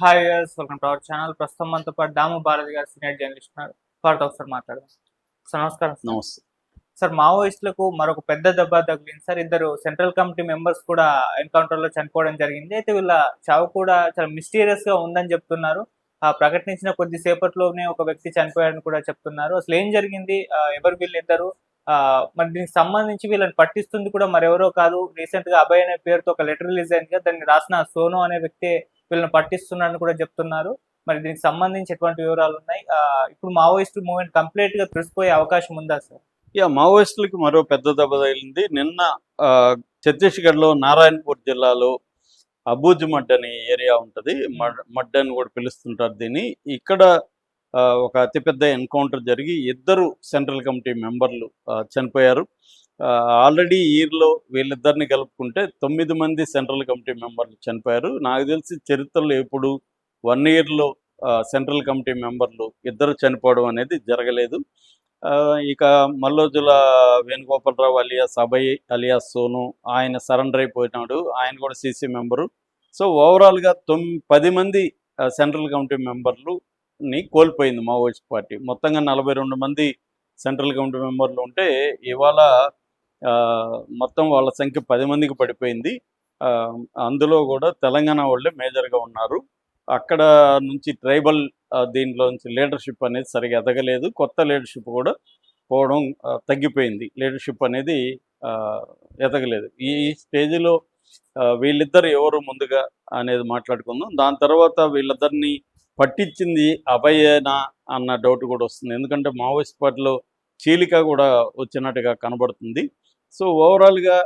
Hi welcome to our channel ప్రస్తుతం మనతో పాటు దాము భారతి గారు సీనియర్ జర్నలిస్ట్ వారితో ఒకసారి మాట్లాడదాం. సార్ నమస్కారం సార్. నమస్తే. సార్ మావోయిస్టులకు మరొక పెద్ద దెబ్బ తగిలింది సార్. ఇద్దరు సెంట్రల్ కమిటీ మెంబర్స్ కూడా ఎన్కౌంటర్లో చనిపోవడం జరిగింది. అయితే వీళ్ళ చావు కూడా చాలా మిస్టీరియస్గా ఉందని చెప్తున్నారు. ఆ ప్రకటించిన కొద్దిసేపట్లోనే ఒక వ్యక్తి చనిపోయాడని కూడా చెప్తున్నారు. అసలు ఏం జరిగింది? ఎవరు వీళ్ళిద్దరు? మరి దీనికి సంబంధించి వీళ్ళని పట్టిస్తుంది కూడా మరెవరో కాదు. రీసెంట్గా అభయ్ అనే పేరుతో ఒక లెటర్ రిలీజ్ అయింది దాన్ని రాసిన సోను అనే వ్యక్తి వీళ్ళని పట్టిస్తున్నారని కూడా చెప్తున్నారు. మరి దీనికి సంబంధించి ఎటువంటి వివరాలు ఉన్నాయి? ఆ, ఇప్పుడు మావోయిస్ట్ మూవ్మెంట్ కంప్లీట్గా తెలిసిపోయే అవకాశం ఉందా సార్? ఇక మావోయిస్టులకి మరో పెద్ద దెబ్బ తగిలింది. నిన్న ఆ, ఛత్తీస్గఢ్లో నారాయణపూర్ జిల్లాలో అబూజ్ మడ్ అనే ఏరియా ఉంటుంది. మడ్ అని కూడా పిలుస్తుంటారు దీన్ని. ఇక్కడ ఆ, ఒక అతిపెద్ద ఎన్కౌంటర్ జరిగి ఇద్దరు సెంట్రల్ కమిటీ మెంబర్లు ఆ, చనిపోయారు. ఆల్రెడీ ఇయర్లో వీళ్ళిద్దరిని కలుపుకుంటే తొమ్మిది మంది సెంట్రల్ కమిటీ మెంబర్లు చనిపోయారు. నాకు తెలిసి చరిత్రలో ఎప్పుడు వన్ ఇయర్లో సెంట్రల్ కమిటీ మెంబర్లు ఇద్దరు చనిపోవడం అనేది జరగలేదు. ఆ, ఇక మల్లోజుల వేణుగోపాలరావు అలియాస్ సభయ్ అలియాస్ సోను ఆయన సరెండర్ అయిపోయినాడు. ఆయన కూడా సీసీ మెంబరు. సో ఓవరాల్గా తొమ్ పది మంది సెంట్రల్ కమిటీ మెంబర్లుని కోల్పోయింది మావోయిస్ట్ పార్టీ. మొత్తంగా నలభై రెండు మంది సెంట్రల్ కమిటీ మెంబర్లు ఉంటే ఇవాళ మొత్తం వాళ్ళ సంఖ్య పది మందికి పడిపోయింది. ఆ, అందులో కూడా తెలంగాణ వాళ్ళే మేజర్గా ఉన్నారు. అక్కడ నుంచి ట్రైబల్ దీంట్లో నుంచి లీడర్షిప్ అనేది సరిగా ఎదగలేదు. కొత్త లీడర్షిప్ కూడా పోవడం తగ్గిపోయింది. లీడర్షిప్ అనేది ఆ, ఎదగలేదు. ఈ స్టేజ్లో వీళ్ళిద్దరు ఎవరు ముందుగా అనేది మాట్లాడుకుందాం. దాని తర్వాత వీళ్ళిద్దరిని పట్టించింది అభయేనా అన్న డౌట్ కూడా వస్తుంది. ఎందుకంటే మావోయిస్ట్ పార్టీలో చీలిక కూడా వచ్చినట్టుగా కనబడుతుంది. సో ఓవరాల్గా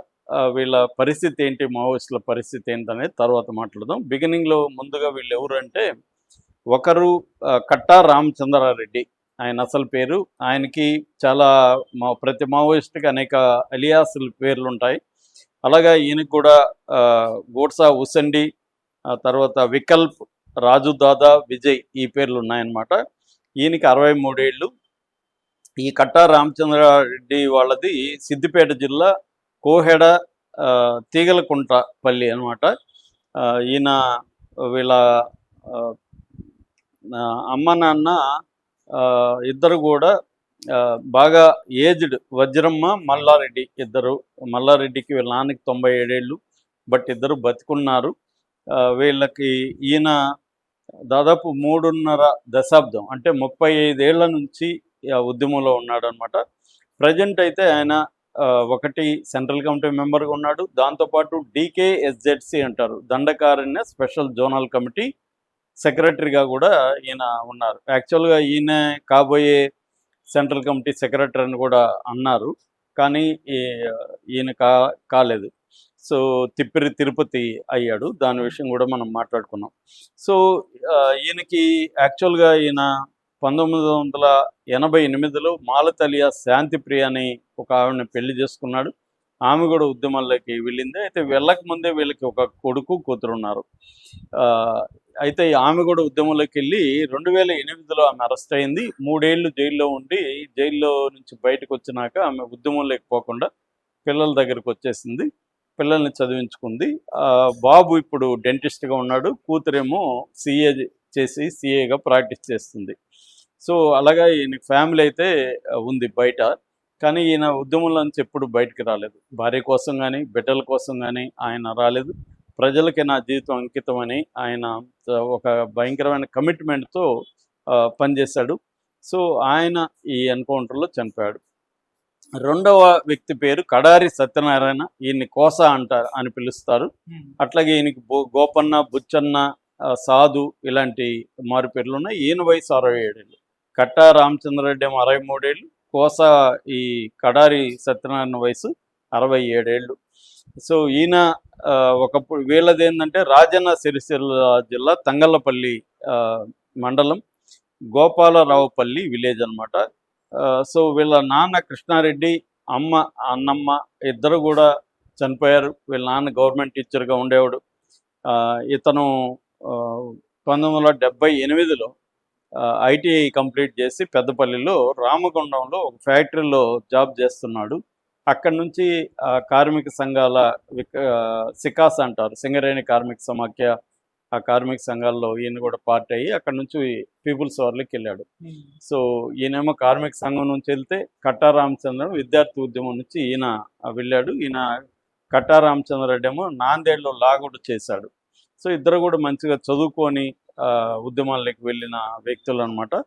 వీళ్ళ పరిస్థితి ఏంటి మావోయిస్టుల పరిస్థితి ఏంటనేది తర్వాత మాట్లాడదాం. బిగినింగ్లో ముందుగా వీళ్ళు ఎవరు అంటే ఒకరు కట్టా రామచంద్రారెడ్డి. ఆయన అసలు పేరు ఆయనకి చాలా మా ప్రతి మావోయిస్ట్కి అనేక అలియాసుల పేర్లు ఉంటాయి అలాగా ఈయనకు కూడా గోడ్సా ఉసండి తర్వాత వికల్ప్ రాజు దాదా విజయ్ ఈ పేర్లు ఉన్నాయన్నమాట ఈయనకి అరవై మూడేళ్ళు ఈ కట్టా రామచంద్రారెడ్డి వాళ్ళది సిద్దిపేట జిల్లా కోహెడ తీగలకుంట తీగలకుంటపల్లి అనమాట ఈయన వీళ్ళ ఆ, అమ్మ నాన్న ఆ, ఇద్దరు కూడా బాగా ఏజ్డ్ వజ్రమ్మ మల్లారెడ్డి ఇద్దరు. మల్లారెడ్డికి వీళ్ళ నాన్నకి తొంభై ఏడేళ్ళు బట్ ఇద్దరు బతికున్నారు. వీళ్ళకి ఈయన దాదాపు మూడున్నర దశాబ్దం అంటే ముప్పై ఐదేళ్ళ నుంచి ఉద్యమంలో ఉన్నాడు అనమాట ప్రజెంట్ అయితే ఆయన ఒకటి సెంట్రల్ కమిటీ మెంబర్గా ఉన్నాడు. దాంతోపాటు డీకేఎస్జెడ్సి అంటారు. దండకారణ్య స్పెషల్ జోనల్ కమిటీ సెక్రటరీగా కూడా ఈయన ఉన్నారు. యాక్చువల్గా ఈయన కాబోయే సెంట్రల్ కమిటీ సెక్రటరీ అని కూడా అన్నారు. కానీ ఈ- ఈయన కా కాలేదు. సో తిప్పిరి తిరుపతి అయ్యాడు. దాని విషయం కూడా మనం మాట్లాడుకున్నాం. సో ఆ, ఈయనకి యాక్చువల్గా ఈయన పంతొమ్మిది వందల ఎనభై ఎనిమిదిలో మాలతలియా శాంతిప్రియ అని ఒక ఆవిడని పెళ్ళి చేసుకున్నాడు. ఆమె కూడా ఉద్యమంలోకి వెళ్ళింది. అయితే వెళ్ళక ముందే వీళ్ళకి ఒక కొడుకు కూతురు ఉన్నారు. ఆ, అయితే ఆమె కూడా ఉద్యమంలోకి వెళ్ళి రెండు వేల ఎనిమిదిలో ఆమె అరెస్ట్ అయింది. మూడేళ్ళు జైల్లో ఉండి జైల్లో నుంచి బయటకు వచ్చినాక ఆమె ఉద్యమంలోకి పోకుండా పిల్లల దగ్గరికి వచ్చేసింది. పిల్లల్ని చదివించుకుంది. ఆ, బాబు ఇప్పుడు డెంటిస్ట్గా ఉన్నాడు. కూతురేమో సిఏ చేసి సిఏగా ప్రాక్టీస్ చేస్తుంది. సో అలాగా ఈయన ఫ్యామిలీ అయితే ఉంది బయట. కానీ ఈయన ఉద్యమంలో నుంచి ఎప్పుడు బయటికి రాలేదు. భార్య కోసం కానీ బిడ్డల కోసం కానీ ఆయన రాలేదు. ప్రజలకి నా జీవితం అంకితమని ఆయన ఒక భయంకరమైన కమిట్మెంట్తో పనిచేశాడు. సో ఆయన ఈ ఎన్కౌంటర్లో చనిపోయాడు. రెండవ వ్యక్తి పేరు కడారి సత్యనారాయణ. ఈయన్ని కోస అంటారు అని పిలుస్తారు. అట్లాగే ఈయనకి గోపన్న బుచ్చన్న సాధు ఇలాంటి మారు పేర్లు ఉన్నాయి. ఈయన వయసు అరవై ఏడేళ్ళు కట్టా రామచంద్రరెడ్డి ఏమో అరవై మూడేళ్ళు కోస ఈ కడారి సత్యనారాయణ వయసు అరవై ఏడేళ్ళు. సో ఈయన ఆ, ఒకప్పుడు వీళ్ళది ఏంటంటే రాజన్న సిరిసిల్ల జిల్లా తంగళ్ళపల్లి ఆ, మండలం గోపాలరావుపల్లి విలేజ్ అనమాట సో వీళ్ళ నాన్న కృష్ణారెడ్డి అమ్మ అన్నమ్మ ఇద్దరు కూడా చనిపోయారు. వీళ్ళ నాన్న గవర్నమెంట్ టీచర్గా ఉండేవాడు. ఆ, ఇతను ఆ, పంతొమ్మిది వందల డెబ్బై ఎనిమిదిలో ఐటీఐ కంప్లీట్ చేసి పెద్దపల్లిలో రామగుండంలో ఒక ఫ్యాక్టరీలో జాబ్ చేస్తున్నాడు. అక్కడి నుంచి కార్మిక సంఘాల సికాస్ అంటారు. సింగరేణి కార్మిక సమాఖ్య ఆ కార్మిక సంఘాల్లో ఈయన కూడా పార్ట్ అయ్యి అక్కడ నుంచి పీపుల్స్ వార్లకి వెళ్ళాడు. సో ఈయనేమో కార్మిక సంఘం నుంచి వెళ్తే కట్టా రామచంద్రన్ విద్యార్థి ఉద్యమం నుంచి ఈయన వెళ్ళాడు. ఈయన కట్టా రామచంద్రరెడ్డి ఏమో నాందేడ్లో లాగుడు చేశాడు. సో ఇద్దరు కూడా మంచిగా చదువుకొని ఉద్యమాల్లోకి వెళ్ళిన వ్యక్తులు అనమాట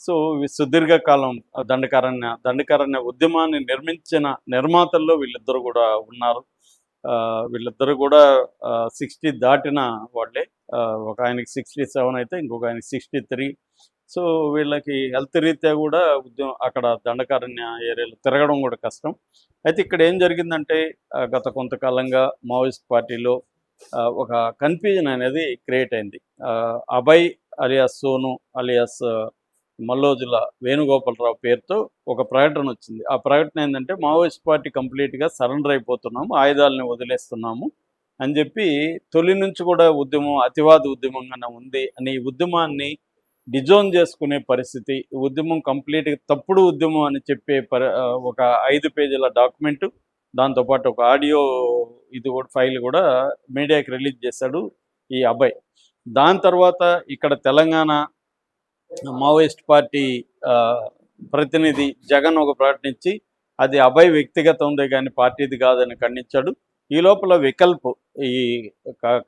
సో సుదీర్ఘకాలం దండకారణ్య దండకారణ్య ఉద్యమాన్ని నిర్మించిన నిర్మాతల్లో వీళ్ళిద్దరు కూడా ఉన్నారు. ఆ, వీళ్ళిద్దరు కూడా సిక్స్టీ దాటిన వాళ్ళే. ఒక ఆయనకి సిక్స్టీ సెవెన్ అయితే ఇంకొక ఆయనకి సిక్స్టీ త్రీ. సో వీళ్ళకి హెల్త్ రీత్యా కూడా ఉద్యమం అక్కడ దండకారణ్య ఏరియాలో తిరగడం కూడా కష్టం. అయితే ఇక్కడ ఏం జరిగిందంటే గత కొంతకాలంగా మావోయిస్ట్ పార్టీలో ఒక కన్ఫ్యూజన్ అనేది క్రియేట్ అయింది. అభయ్ అలియాస్ సోను అలియాస్ మల్లోజుల వేణుగోపాలరావు పేరుతో ఒక ప్రకటన వచ్చింది. ఆ ప్రకటన ఏంటంటే మావోయిస్ట్ పార్టీ కంప్లీట్గా సరెండర్ అయిపోతున్నాము ఆయుధాలని వదిలేస్తున్నాము అని చెప్పి తొలి నుంచి కూడా ఉద్యమం అతివాద ఉద్యమంగానే ఉంది అని ఈ ఉద్యమాన్ని డిజోన్ చేసుకునే పరిస్థితి ఈ ఉద్యమం కంప్లీట్గా తప్పుడు ఉద్యమం అని చెప్పే ఒక ఐదు పేజీల డాక్యుమెంట్ దాంతోపాటు ఒక ఆడియో ఇది కూడా ఫైల్ కూడా మీడియాకి రిలీజ్ చేశాడు ఈ అబ్బాయి. దాని తర్వాత ఇక్కడ తెలంగాణ మావోయిస్ట్ పార్టీ ఆ, ప్రతినిధి జగన్ ఒక ప్రకటించి అది అభయ్ వ్యక్తిగత ఉంది కానీ పార్టీది కాదని ఖండించాడు. ఈ లోపల వికల్ప్ ఈ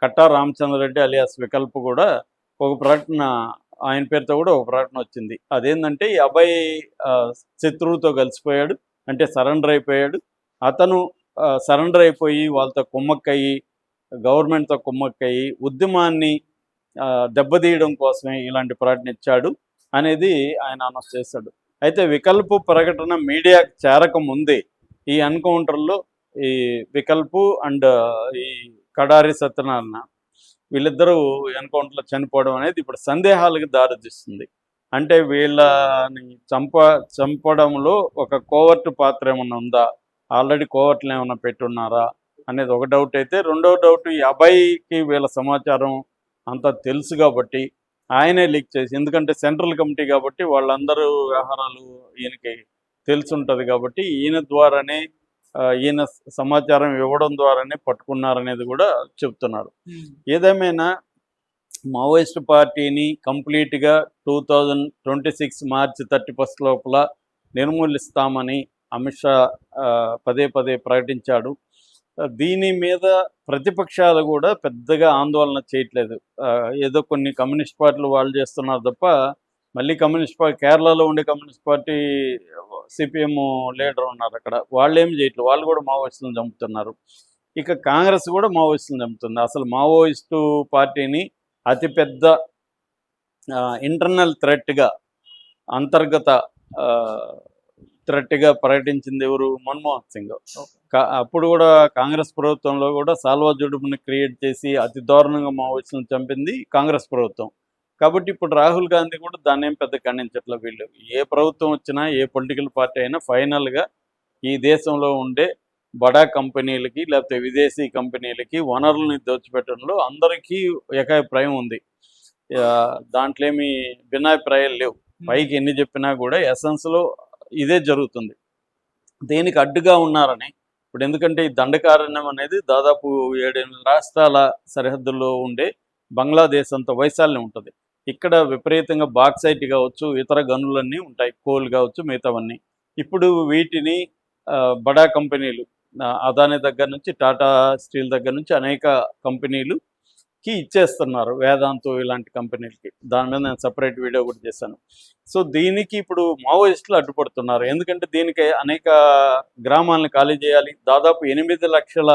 కట్టా రామచంద్రరెడ్డి అలియాస్ వికల్ప్ కూడా ఒక ప్రకటన ఆయన పేరుతో కూడా ఒక ప్రకటన వచ్చింది. అదేంటంటే ఈ అబ్బాయి ఆ, శత్రువుతో కలిసిపోయాడు అంటే సరెండర్ అయిపోయాడు. అతను సరెండర్ అయిపోయి వాళ్ళతో కుమ్మక్కయ్యి గవర్నమెంట్తో కుమ్మక్కయ్యి ఉద్యమాన్ని ఆ, దెబ్బతీయడం కోసమే ఇలాంటి ప్రకటన ఇచ్చాడు అనేది ఆయన అనౌన్స్ చేశాడు. అయితే వికల్పు ప్రకటన మీడియాకు చేరకముందే ఈ ఎన్కౌంటర్లో ఈ వికల్పు అండ్ ఈ కడారి సత్యనారాయణ వీళ్ళిద్దరూ ఎన్కౌంటర్లో చనిపోవడం అనేది ఇప్పుడు సందేహాలకు దారితీస్తుంది. అంటే వీళ్ళని చంప చంపడంలో ఒక కోవర్ట్ పాత్ర ఏమన్నా ఉందా? ఆల్రెడీ కోవర్ట్లు ఏమైనా పెట్టున్నారా అనేది ఒక డౌట్ అయితే రెండో డౌట్ ఈ అబ్బాయికి వీళ్ళ సమాచారం అంతా తెలుసు కాబట్టి ఆయనే లీక్ చేసి ఎందుకంటే సెంట్రల్ కమిటీ కాబట్టి వాళ్ళందరూ వ్యవహారాలు ఈయనకి తెలిసి ఉంటుంది కాబట్టి ఈయన ద్వారానే ఈయన సమాచారం ఇవ్వడం ద్వారానే పట్టుకున్నారనేది కూడా చెప్తున్నారు. ఏదేమైనా మావోయిస్ట్ పార్టీని కంప్లీట్గా two thousand twenty six March thirty first లోపల నిర్మూలిస్తామని అమిత్ షా పదే పదే ప్రకటించాడు. దీని మీద ప్రతిపక్షాలు కూడా పెద్దగా ఆందోళన చేయట్లేదు. ఏదో కొన్ని కమ్యూనిస్ట్ పార్టీలు వాళ్ళు చేస్తున్నారు తప్ప మళ్ళీ కమ్యూనిస్ట్ పార్టీ కేరళలో ఉండే కమ్యూనిస్ట్ పార్టీ సిపిఎం లీడర్ ఉన్నారు అక్కడ. వాళ్ళు ఏం చేయట్లేదు. వాళ్ళు కూడా మావోయిస్టులను చంపుతున్నారు. ఇక కాంగ్రెస్ కూడా మావోయిస్టులను చంపుతుంది. అసలు మావోయిస్టు పార్టీని అతిపెద్ద ఇంటర్నల్ థ్రెట్గా అంతర్గత థ్రెట్గా ప్రకటించింది ఎవరు? మన్మోహన్ సింగ్. కా- అప్పుడు కూడా కాంగ్రెస్ ప్రభుత్వంలో కూడా సాల్వా జుడుపుని క్రియేట్ చేసి అతి దారుణంగా మావోయిస్టులను చంపింది కాంగ్రెస్ ప్రభుత్వం. కాబట్టి ఇప్పుడు రాహుల్ గాంధీ కూడా దాన్ని ఏం పెద్ద ఖండించట్లే వీళ్ళు. ఏ ప్రభుత్వం వచ్చినా ఏ పొలిటికల్ పార్టీ అయినా ఫైనల్గా ఈ దేశంలో ఉండే బడా కంపెనీలకి లేకపోతే విదేశీ కంపెనీలకి వనరులని దోచిపెట్టడంలో అందరికీ ఏకాభిప్రాయం ఉంది. దాంట్లో ఏమి భిన్నాభిప్రాయాలు లేవు. పైకి ఎన్ని చెప్పినా కూడా ఎసెన్స్లో ఇదే జరుగుతుంది. దేనికి అడ్డుగా ఉన్నారని ఇప్పుడు ఎందుకంటే ఈ దండకారణ్యం అనేది దాదాపు ఏడెనిమిది రాష్ట్రాల సరిహద్దుల్లో ఉండే బంగ్లాదేశ్ అంత వైశాల్యం ఉంటుంది. ఇక్కడ విపరీతంగా బాక్సైట్ కావచ్చు ఇతర గనులన్నీ ఉంటాయి. కోల్ కావచ్చు మిగతావన్నీ. ఇప్పుడు వీటిని బడా కంపెనీలు అదాని దగ్గర నుంచి టాటా స్టీల్ దగ్గర నుంచి అనేక కంపెనీలు కి ఇచ్చేస్తున్నారు వేదాంతో ఇలాంటి కంపెనీలకి. దాని మీద నేను సపరేట్ వీడియో కూడా చేశాను. సో దీనికి ఇప్పుడు మావోయిస్టులు అడ్డుపడుతున్నారు. ఎందుకంటే దీనికి అనేక గ్రామాలను ఖాళీ చేయాలి. దాదాపు ఎనిమిది లక్షల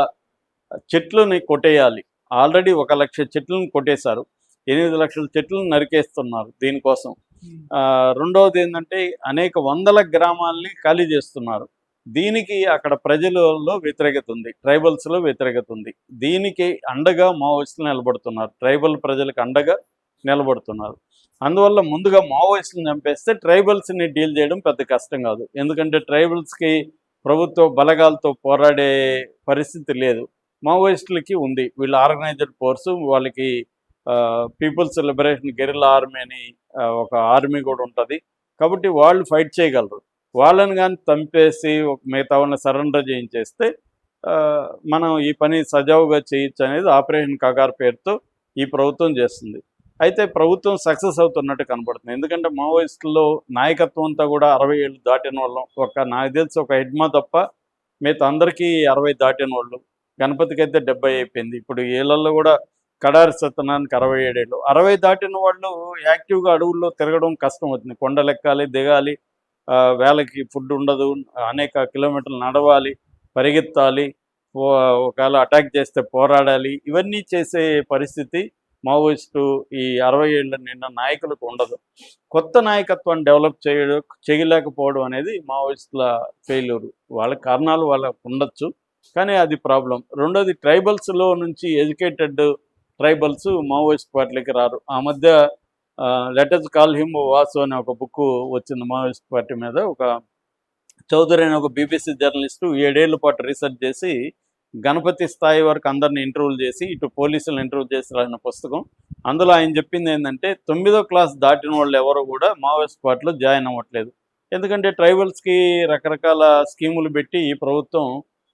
చెట్లని కొట్టేయాలి. ఆల్రెడీ ఒక లక్ష చెట్లను కొట్టేశారు. ఎనిమిది లక్షల చెట్లను నరికేస్తున్నారు దీనికోసం. రెండవది ఏంటంటే అనేక వందల గ్రామాల్ని ఖాళీ చేస్తున్నారు. దీనికి అక్కడ ప్రజలలో వ్యతిరేకత ఉంది. ట్రైబల్స్లో వ్యతిరేకత ఉంది. దీనికి అండగా మావోయిస్టులు నిలబడుతున్నారు. ట్రైబల్ ప్రజలకు అండగా నిలబడుతున్నారు. అందువల్ల ముందుగా మావోయిస్టులను చంపేస్తే ట్రైబల్స్ని డీల్ చేయడం పెద్ద కష్టం కాదు. ఎందుకంటే ట్రైబల్స్కి ప్రభుత్వ బలగాలతో పోరాడే పరిస్థితి లేదు. మావోయిస్టులకి ఉంది. వీళ్ళు ఆర్గనైజ్డ్ ఫోర్స్ వాళ్ళకి పీపుల్స్ లిబరేషన్ గెరిల్ ఆర్మీ అని ఒక ఆర్మీ కూడా ఉంటుంది. కాబట్టి వాళ్ళు ఫైట్ చేయగలరు. వాళ్ళని కానీ చంపేసి మిగతా వాళ్ళని సరెండర్ చేయించేస్తే మనం ఈ పని సజావుగా చేయొచ్చు అనేది ఆపరేషన్ కగార్ పేరుతో ఈ ప్రభుత్వం చేస్తుంది. అయితే ప్రభుత్వం సక్సెస్ అవుతున్నట్టు కనబడుతుంది. ఎందుకంటే మావోయిస్టుల్లో నాయకత్వం అంతా కూడా అరవై ఏళ్ళు దాటిన వాళ్ళం. ఒక నాకు తెలిసి ఒక హెడ్మా తప్ప మిగతా అందరికీ అరవై దాటిన వాళ్ళు. గణపతికి అయితే డెబ్బై అయిపోయింది. ఇప్పుడు ఏళ్ళల్లో కూడా కడారి సత్యనానికి అరవై ఏడేళ్ళు. అరవై దాటిన వాళ్ళు యాక్టివ్గా అడవుల్లో తిరగడం కష్టం అవుతుంది. కొండలెక్కాలి దిగాలి వేళకి ఫుడ్ ఉండదు. అనేక కిలోమీటర్లు నడవాలి పరిగెత్తాలి ఒకవేళ అటాక్ చేస్తే పోరాడాలి. ఇవన్నీ చేసే పరిస్థితి మావోయిస్టు ఈ అరవై ఏళ్ళ నిన్న నాయకులకు ఉండదు. కొత్త నాయకత్వాన్ని డెవలప్ చేయడం చేయలేకపోవడం అనేది మావోయిస్టుల ఫెయిల్యూర్ వాళ్ళ కారణాలు వాళ్ళకు ఉండొచ్చు కానీ అది ప్రాబ్లం రెండోది ట్రైబల్స్లో నుంచి ఎడ్యుకేటెడ్ ట్రైబల్స్ మావోయిస్ట్ పార్టీలకి రారు. ఆ మధ్య లెటర్స్ కాల్ హిమ్ వాసు అనే ఒక బుక్ వచ్చింది మావోయిస్ట్ పార్టీ మీద. ఒక చౌదరి అనే ఒక బీబీసీ జర్నలిస్టు ఏడేళ్ళ పాటు రీసెర్చ్ చేసి గణపతి స్థాయి వరకు అందరిని ఇంటర్వ్యూలు చేసి ఇటు పోలీసులను ఇంటర్వ్యూ చేసి రాసిన పుస్తకం. అందులో ఆయన చెప్పింది ఏంటంటే తొమ్మిదో క్లాస్ దాటిన వాళ్ళు ఎవరు కూడా మావోయిస్ట్ పార్టీలో జాయిన్ అవ్వట్లేదు. ఎందుకంటే ట్రైబల్స్కి రకరకాల స్కీములు పెట్టి ఈ ప్రభుత్వం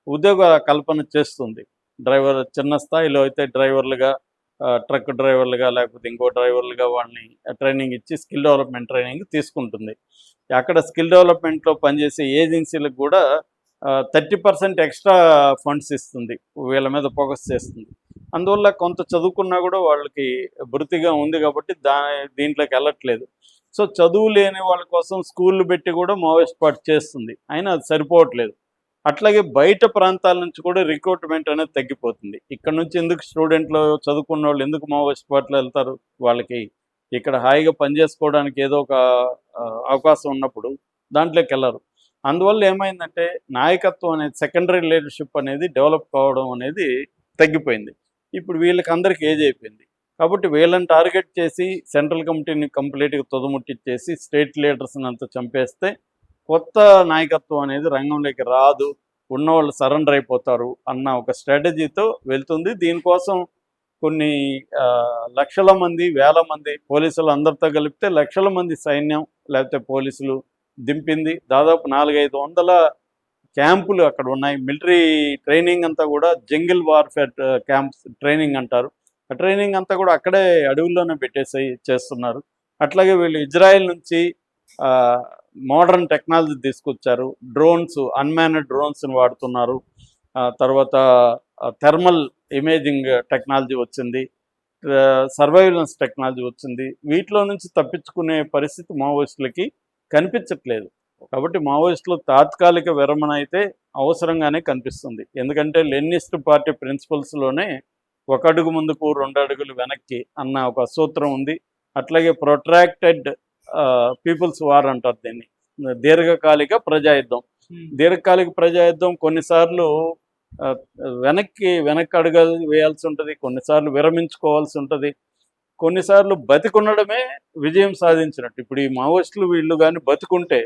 ఉద్యోగ కల్పన చేస్తుంది. డ్రైవర్ చిన్న స్థాయిలో అయితే డ్రైవర్లుగా ట్రక్ డ్రైవర్లుగా లేకపోతే ఇంకో డ్రైవర్లుగా వాళ్ళని ట్రైనింగ్ ఇచ్చి స్కిల్ డెవలప్మెంట్ ట్రైనింగ్ తీసుకుంటుంది. అక్కడ స్కిల్ డెవలప్మెంట్లో పనిచేసే ఏజెన్సీలకు కూడా థర్టీ పర్సెంట్ ఎక్స్ట్రా ఫండ్స్ ఇస్తుంది. వీళ్ళ మీద ఫోకస్ చేస్తుంది. అందువల్ల కొంత చదువుకున్నా కూడా వాళ్ళకి బృతిగా ఉంది కాబట్టి దా దీంట్లోకి వెళ్ళట్లేదు. సో చదువు లేని వాళ్ళ కోసం స్కూళ్ళు పెట్టి కూడా మావోయిస్ట్ పాటు చేస్తుంది. అయినా అది సరిపోవట్లేదు. అట్లాగే బయట ప్రాంతాల నుంచి కూడా రిక్రూట్మెంట్ అనేది తగ్గిపోతుంది. ఇక్కడ నుంచి ఎందుకు స్టూడెంట్లు చదువుకున్న వాళ్ళు ఎందుకు మావోయిస్ట్ పార్టీలో వెళ్తారు? వాళ్ళకి ఇక్కడ హాయిగా పనిచేసుకోవడానికి ఏదో ఒక అవకాశం ఉన్నప్పుడు దాంట్లోకి వెళ్ళరు. అందువల్ల ఏమైందంటే నాయకత్వం అనేది సెకండరీ లీడర్షిప్ అనేది డెవలప్ కావడం అనేది తగ్గిపోయింది. ఇప్పుడు వీళ్ళకి అందరికీ ఏజ్ అయిపోయింది. కాబట్టి వీళ్ళని టార్గెట్ చేసి సెంట్రల్ కమిటీని కంప్లీట్గా తుదముట్టించేసి స్టేట్ లీడర్స్ని అంతా చంపేస్తే కొత్త నాయకత్వం అనేది రంగంలోకి రాదు ఉన్నవాళ్ళు సరెండర్ అయిపోతారు అన్న ఒక స్ట్రాటజీతో వెళ్తుంది. దీనికోసం కొన్ని ఆ, లక్షల మంది వేల మంది పోలీసులు అందరితో కలిపితే లక్షల మంది సైన్యం లేకపోతే పోలీసులు దింపింది. దాదాపు నాలుగైదు వందల క్యాంపులు అక్కడ ఉన్నాయి. మిలిటరీ ట్రైనింగ్ అంతా కూడా జంగిల్ వార్ఫేర్ క్యాంప్స్ ట్రైనింగ్ అంటారు. ఆ ట్రైనింగ్ అంతా కూడా అక్కడే అడవుల్లోనే పెట్టేసి చేస్తున్నారు. అట్లాగే వీళ్ళు ఇజ్రాయెల్ నుంచి మోడర్న్ టెక్నాలజీ తీసుకొచ్చారు. డ్రోన్స్ అన్మానెడ్ డ్రోన్స్ని వాడుతున్నారు. తర్వాత థర్మల్ ఇమేజింగ్ టెక్నాలజీ వచ్చింది. సర్వైలెన్స్ టెక్నాలజీ వచ్చింది. వీటిలో నుంచి తప్పించుకునే పరిస్థితి మావోయిస్టులకి కనిపించట్లేదు. కాబట్టి మావోయిస్టులు తాత్కాలిక విరమణ అయితే అవసరంగానే కనిపిస్తుంది. ఎందుకంటే లెనిస్ట్ పార్టీ ప్రిన్సిపల్స్లోనే ఒక అడుగు ముందుకు రెండు అడుగులు వెనక్కి అన్న ఒక సూత్రం ఉంది. అట్లాగే ప్రొట్రాక్టెడ్ పీపుల్స్ వార్ అంటారు దీన్ని. దీర్ఘకాలిక ప్రజాయుద్ధం. దీర్ఘకాలిక ప్రజాయుద్ధం కొన్నిసార్లు వెనక్కి వెనక్కి అడగాలి వేయాల్సి ఉంటుంది కొన్నిసార్లు విరమించుకోవాల్సి ఉంటుంది. కొన్నిసార్లు బతికుండడమే విజయం సాధించినట్టు. ఇప్పుడు ఈ మావోయిస్టులు వీళ్ళు కానీ బతుకుంటే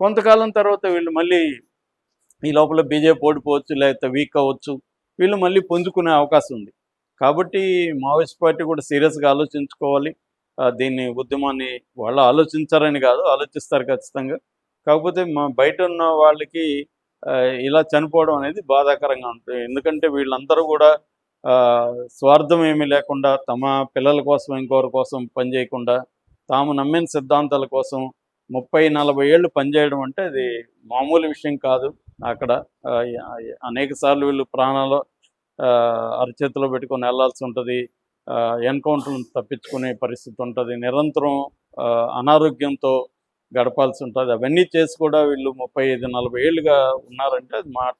కొంతకాలం తర్వాత వీళ్ళు మళ్ళీ ఈ లోపల బీజేపీ ఓడిపోవచ్చు లేకపోతే వీక్ అవ్వచ్చు వీళ్ళు మళ్ళీ పుంజుకునే అవకాశం ఉంది. కాబట్టి మావోయిస్ట్ పార్టీ కూడా సీరియస్గా ఆలోచించుకోవాలి. దీన్ని ఉద్యమాన్ని వాళ్ళు ఆలోచించారని కాదు ఆలోచిస్తారు ఖచ్చితంగా. కాకపోతే మా బయట ఉన్న వాళ్ళకి ఇలా చనిపోవడం అనేది బాధాకరంగా ఉంటుంది. ఎందుకంటే వీళ్ళందరూ కూడా ఆ, స్వార్థం ఏమీ లేకుండా తమ పిల్లల కోసం ఇంకొకరి కోసం పనిచేయకుండా తాము నమ్మిన సిద్ధాంతాల కోసం ముప్పై నలభై ఏళ్ళు పనిచేయడం అంటే అది మామూలు విషయం కాదు. అక్కడ అనేక సార్లు వీళ్ళు ప్రాణాలు ఆ, అరచేతిలో పెట్టుకొని వెళ్ళాల్సి ఉంటుంది. ఎన్కౌంటర్లను తప్పించుకునే పరిస్థితి ఉంటుంది. నిరంతరం ఆ, అనారోగ్యంతో గడపాల్సి ఉంటుంది. అవన్నీ చేసి కూడా వీళ్ళు ముప్పై ఐదు నలభై ఏళ్ళుగా ఉన్నారంటే అది మాట.